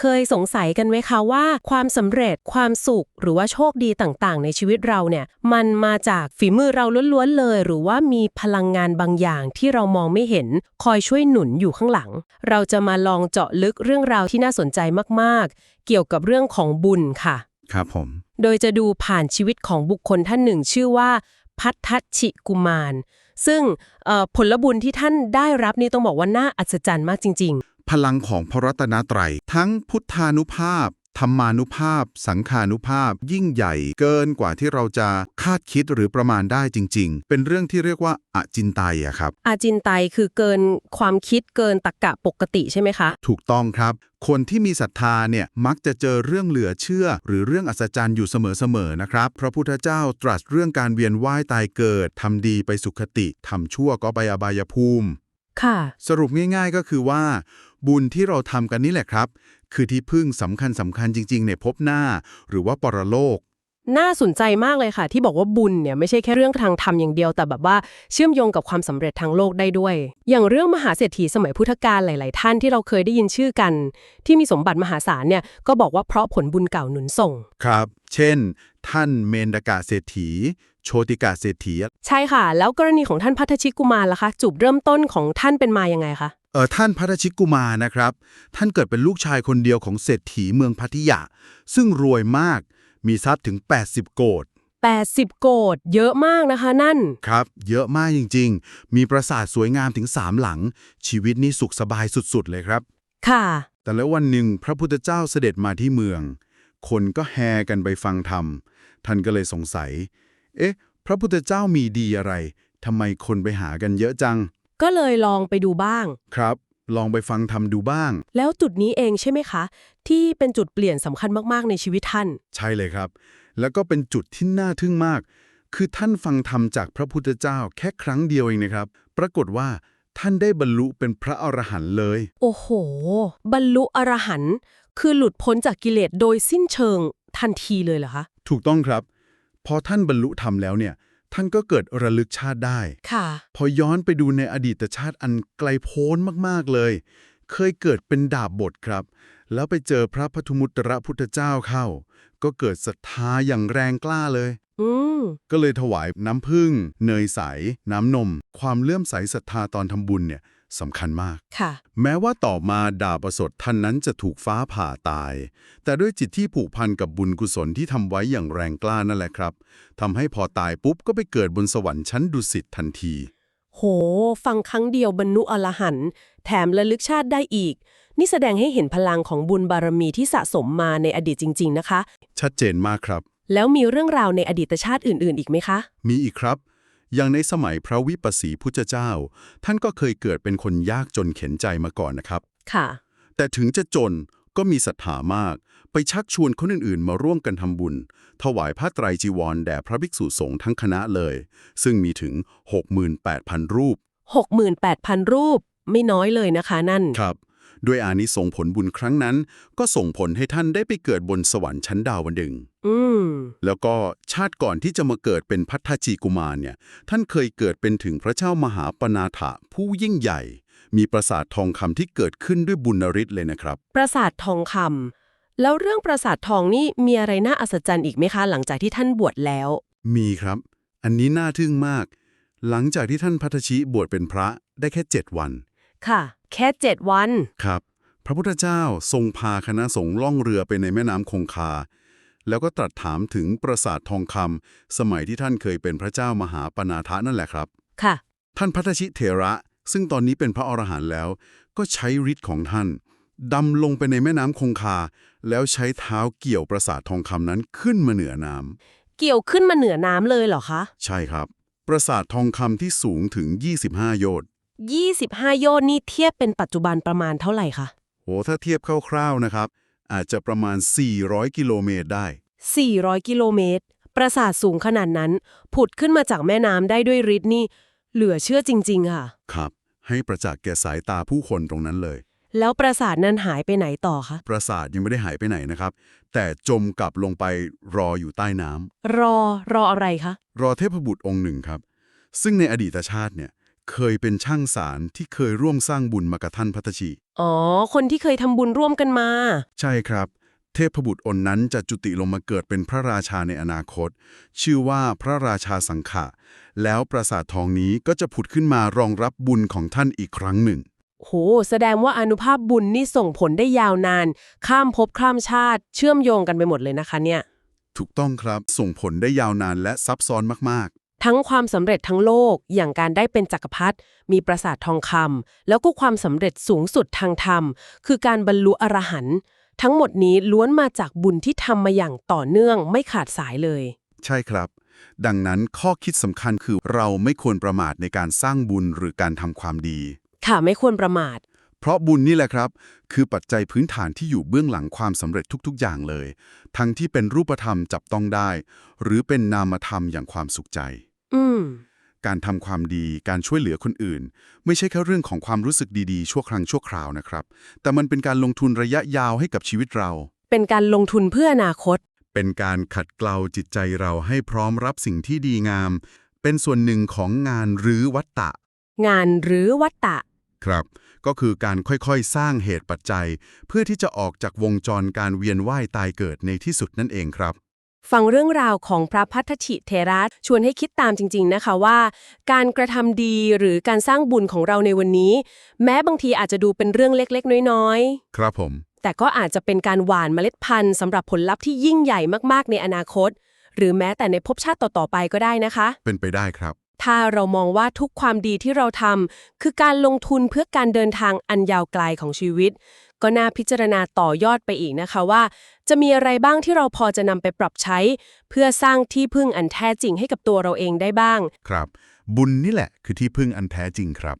เคยสงสัยกันไหมคะว่า ความสำเร็จความสุข หรือว่าโชคดีต่างๆ ในชีวิตเราเนี่ย มันมาจากฝีมือเราล้วนๆเลย หรือว่ามีพลังงานบางอย่างที่เรามองไม่เห็น คอยช่วยหนุนอยู่ข้างหลัง เราจะมาลองเจาะลึกเรื่องราวที่น่าสนใจมากๆ เกี่ยวกับเรื่องของบุญค่ะ ครับผม โดยจะดูผ่านชีวิตของบุคคลท่านหนึ่ง ชื่อว่าพัททัชชิกุมาร ซึ่งเอ่อผลบุญที่ท่านได้รับนี่ต้องบอกว่าน่าอัศจรรย์มากจริง พลังของพระรัตนตรัย ทั้งพุทธานุภาพ ธรรมานุภาพ สังขานุภาพ ยิ่งใหญ่เกินกว่าที่เราจะคาดคิดหรือประมาณได้จริง ๆ เป็นเรื่องที่เรียกว่าอจินไตยอะครับๆอาจินไตยคือเกินความคิดเกินตรรกะปกติใช่ไหมคะ ถูกต้องครับ คนที่มีศรัทธาเนี่ยมักจะเจอเรื่องเหลือเชื่อ หรือเรื่องอัศจรรย์อยู่เสมอๆนะครับ พระพุทธเจ้าตรัสเรื่องการเวียนว่ายตายเกิดทำดีไปสุขติทำชั่วก็ไปอบายภูมิ ค่ะ สรุปง่ายๆก็คือว่า บุญที่เราทำกันนี่แหละครับ คือที่พึ่งสำคัญสำคัญจริง ๆ ในภพหน้า หรือว่าปรโลก น่าสนใจมากเลยค่ะ ที่บอกว่าบุญเนี่ยไม่ใช่แค่เรื่องทางธรรมอย่างเดียว แต่แบบว่าเชื่อมโยงกับความสำเร็จทางโลกได้ด้วย อย่างเรื่องมหาเศรษฐีสมัยพุทธกาลหลาย ๆ ท่านที่เราเคยได้ยินชื่อกัน ที่มีสมบัติมหาศาลเนี่ยก็บอกว่าเพราะผลบุญเก่าหนุนส่ง ครับ เช่น ท่านเมนดกะเศรษฐี โชติกะเศรษฐี ใช่ค่ะ แล้วกรณีของท่านพัทชิกุมารล่ะคะจุดเริ่มต้นของท่านเป็นมายังไงคะ เออท่านพัทชิกุมารนะครับ ท่านเกิดเป็นลูกชายคนเดียวของเศรษฐีเมืองพัทยาซึ่งรวยมากมีทรัพย์ถึง 80 โกด80 โกดเยอะมากนะคะนั่น ครับ เยอะมากจริง ๆ มีปราสาทสวยงามถึง 3 หลัง ชีวิตนี่สุขสบายสุดๆ เลยครับ ค่ะ แต่แล้ววันหนึ่งพระพุทธเจ้าเสด็จมาที่เมือง คนก็แห่กันไปฟังธรรม ท่านก็เลยสงสัย เอ๊ะ พระพุทธเจ้ามีดีอะไรทำไมคนไปหากันเยอะจัง ก็เลยลองไปดูบ้าง ครับ ลองไปฟังธรรมดูบ้าง แล้วจุดนี้เองใช่ไหมคะ ที่เป็นจุดเปลี่ยนสำคัญมากๆในชีวิตท่าน ใช่เลยครับ แล้วก็เป็นจุดที่น่าทึ่งมาก คือท่านฟังธรรมจากพระพุทธเจ้าแค่ครั้งเดียวเองนะครับ ปรากฏว่าท่านได้บรรลุเป็นพระอรหันต์เลย โอ้โห บรรลุอรหันต์คือหลุดพ้นจากกิเลสโดยสิ้นเชิงทันทีเลยเหรอคะ ถูกต้องครับ พอท่านบรรลุธรรมแล้วเนี่ย ท่านก็เกิดระลึกชาติได้ ค่ะ พอย้อนไปดูในอดีตชาติอันไกลโพ้นมากๆเลย เคยเกิดเป็นดาบบทครับ แล้วไปเจอพระปทุมุตระพุทธเจ้าเข้า ก็เกิดศรัทธาอย่างแรงกล้าเลย อืม ก็เลยถวายน้ำผึ้งเนยใส น้ำนม ความเลื่อมใสศรัทธาตอนทำบุญเนี่ย สำคัญมากค่ะแม้ว่าต่อมาดาบประสดท่านนั้นจะถูกฟ้าผ่าตาย แต่ด้วยจิตที่ผูกพันกับบุญกุศลที่ทำไว้อย่างแรงกล้านั่นแหละครับทำให้พอตายปุ๊บก็ไปเกิดบนสวรรค์ชั้นดุสิตทันที โห ฟังครั้งเดียวบรรลุอรหันต์แถมระลึกชาติได้อีก นี่แสดงให้เห็นพลังของบุญบารมีที่สะสมมาในอดีตจริง ๆ นะคะ ชัดเจนมากครับ แล้วมีเรื่องราวในอดีตชาติอื่น ๆ อีกไหมคะ มีอีกครับ อย่างในสมัยพระวิปัสสีพุทธเจ้า ท่านก็เคยเกิดเป็นคนยากจนเข็นใจมาก่อนนะครับค่ะ แต่ถึงจะจนก็มีศรัทธามาก ไปชักชวนคนอื่นๆ มาร่วมกันทำบุญ ถวายผ้าไตรจีวรแด่พระภิกษุสงฆ์ทั้งคณะเลย ซึ่งมีถึง 68,000 รูป 68,000 รูป ไม่น้อยเลยนะคะนั่นครับ ด้วยอานิสงส์ผลบุญครั้งนั้น ก็ส่งผลให้ท่านได้ไปเกิดบนสวรรค์ชั้นดาวดึงส์อืมแล้วก็ชาติก่อนที่จะมาเกิดเป็นพัทธจีกุมารเนี่ย ท่านเคยเกิดเป็นถึงพระเจ้ามหาปนาถะผู้ยิ่งใหญ่ มีปราสาททองคำที่เกิดขึ้นด้วยบุญนริศเลยนะครับ ปราสาททองคำแล้วเรื่องปราสาททองนี่มีอะไรน่าอัศจรรย์อีกไหมคะ หลังจากที่ท่านบวชแล้ว มีครับ อันนี้น่าทึ่งมาก หลังจากที่ท่านพัทชิบวชเป็นพระได้แค่ 7 วัน ค่ะ แค่เจ็ดวัน ครับ พระพุทธเจ้าทรงพาคณะสงฆ์ล่องเรือไปในแม่น้ำคงคา แล้วก็ตรัสถามถึงปราสาททองคำสมัยที่ท่านเคยเป็นพระเจ้ามหาปนาทะนั่นแหละครับ ค่ะ ท่านพัทชิเถระ ซึ่งตอนนี้เป็นพระอรหันต์แล้ว ก็ใช้ฤทธิ์ของท่านดำลงไปในแม่น้ำคงคา แล้วใช้เท้าเกี่ยวปราสาททองคำนั้นขึ้นมาเหนือน้ำเกี่ยวขึ้นมาเหนือน้ำเลยเหรอคะ ใช่ครับ ปราสาททองคำที่สูงถึง 25 โยชน์ 25 โยชน์นี่เทียบเป็นปัจจุบันประมาณเท่าไหร่คะ โห ถ้าเทียบคร่าวๆนะครับ อาจจะประมาณ 400 กิโลเมตรได้ 400 กิโลเมตร ปราสาทสูงขนาดนั้น ผุดขึ้นมาจากแม่น้ำได้ด้วยฤทธิ์นี่ เหลือเชื่อจริง ๆ ค่ะ ครับ ให้ประจักษ์แก่สายตาผู้คนตรงนั้นเลย แล้วปราสาทนั้นหายไปไหนต่อคะ ปราสาทยังไม่ได้หายไปไหนนะครับ แต่จมกลับลงไปรออยู่ใต้น้ำรอรออะไรคะ รอเทพบุตรองค์หนึ่งครับ ซึ่งในอดีตชาติเนี่ย เคยเป็นช่างสารที่เคยร่วมสร้างบุญมากับท่านพัตชี อ๋อ คนที่เคยทำบุญร่วมกันมา ใช่ครับ เทพบุตรอนนั้นจะจุติลงมาเกิดเป็นพระราชาในอนาคต ชื่อว่าพระราชาสังขะ แล้วปราสาททองนี้ก็จะผุดขึ้นมารองรับบุญของท่านอีกครั้งหนึ่ง โห แสดงว่าอานุภาพบุญนี่ส่งผลได้ยาวนาน ข้ามภพข้ามชาติ เชื่อมโยงกันไปหมดเลยนะคะเนี่ย ถูกต้องครับส่งผลได้ยาวนานและซับซ้อนมาก ทั้งความสำเร็จทั้งโลกอย่างการได้เป็นจักรพรรดิมีปราสาททองคำแล้วก็ความสำเร็จสูงสุดทางธรรม คือการบรรลุอรหันต์ทั้งหมดนี้ล้วนมาจากบุญที่ทำมาอย่างต่อเนื่องไม่ขาดสายเลยๆใช่ครับ ดังนั้นข้อคิดสำคัญคือเราไม่ควรประมาทในการสร้างบุญหรือการทำความดี ค่ะไม่ควรประมาท เพราะบุญนี่แหละครับ คือปัจจัยพื้นฐานที่อยู่เบื้องหลังความสำเร็จทุกๆ อย่างเลย ทั้งที่เป็นรูปธรรมจับต้องได้ หรือเป็นนามธรรมอย่างความสุขใจ อืม การทำความดีการช่วยเหลือคนอื่น ไม่ใช่แค่เรื่องของความรู้สึกดีๆ ชั่วครั้งชั่วคราวนะครับ แต่มันเป็นการลงทุนระยะยาวให้กับชีวิตเรา เป็นการลงทุนเพื่ออนาคต เป็นการขัดเกลาจิตใจเราให้พร้อมรับสิ่งที่ดีงาม เป็นส่วนหนึ่งของงานหรือวัตตะ งานหรือวัตตะ ครับ ก็คือการค่อยๆ สร้างเหตุปัจจัย เพื่อที่จะออกจากวงจรการเวียนว่ายตายเกิดในที่สุดนั่นเองครับ ฟังเรื่องราวของพระพัทธชิเทระชวนให้คิดตามจริง ๆ นะคะว่า การกระทำดีหรือการสร้างบุญของเราในวันนี้ แม้บางทีอาจจะดูเป็นเรื่องเล็กๆ น้อยครับผมๆแต่ก็อาจจะเป็นการหว่านเมล็ดพันธุ์สำหรับผลลัพธ์ที่ยิ่งใหญ่มากๆ ในอนาคต หรือแม้แต่ในภพชาติต่อๆไปก็ได้นะคะ เป็นไปได้ครับ ถ้าเรามองว่าทุกความดีที่เราทำคือการลงทุนเพื่อการเดินทางอันยาวไกลของชีวิต ก็น่าพิจารณาต่อยอดไปอีกนะคะว่า จะมีอะไรบ้างที่เราพอจะนำไปปรับใช้ เพื่อสร้างที่พึ่งอันแท้จริงให้กับตัวเราเองได้บ้าง ครับ บุญนี่แหละคือที่พึ่งอันแท้จริงครับ